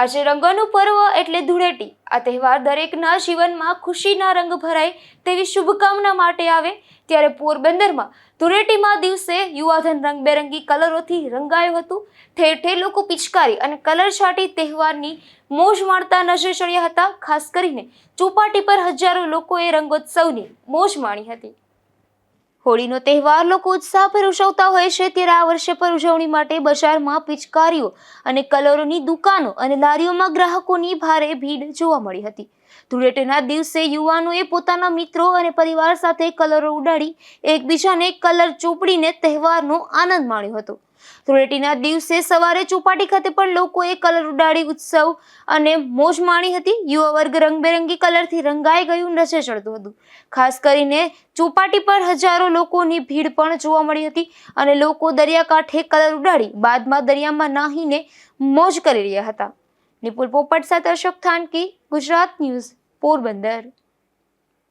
આજે રંગોનું પર્વ એટલે ધૂળેટી. આ તહેવાર દરેકના જીવનમાં ખુશીના રંગ ભરાય તેવી શુભકામના માટે આવે. ત્યારે પોરબંદરમાં ધૂળેટીમાં દિવસે યુવાધન રંગબેરંગી કલરોથી રંગાયું હતું. ઠેર ઠેર લોકો પિચકારી અને કલર છાંટી તહેવારની મોજ માણતા નજરે ચડ્યા હતા. ખાસ કરીને ચોપાટી પર હજારો લોકોએ રંગોત્સવની મોજ માણી હતી. હોળીનો તહેવાર લોકો ઉત્સાહભેર ઉજવતા હોય છે. ત્યારે આ વર્ષે પર ઉજવણી માટે બજારમાં પિચકારીઓ અને કલરોની દુકાનો અને લારીઓમાં ગ્રાહકોની ભારે ભીડ જોવા મળી હતી. ધૂળેટીના દિવસે યુવાનોએ પોતાના મિત્રો અને પરિવાર સાથે કલરો ઉડાડી એકબીજાને કલર ચોપડીને તહેવારનો આનંદ માણ્યો હતો. ધૂળેટીના દિવસે સવારે ચોપાટી ખાતે પણ લોકોએ કલર ઉડાડી ઉત્સવ અને મોજ માણી હતી. યુવા વર્ગ રંગબેરંગી કલરથી રંગાઈ ગયું નજરે ચડતું હતું. ખાસ કરીને ચોપાટી પર હજારો લોકોની ભીડ પણ જોવા મળી હતી અને લોકો દરિયાકાંઠે કલર ઉડાડી બાદમાં દરિયામાં નાહીને મોજ કરી રહ્યા હતા. નિપુલ પોપટ સાથે અશોક થાનકી, ગુજરાત ન્યૂઝ પોરબંદર.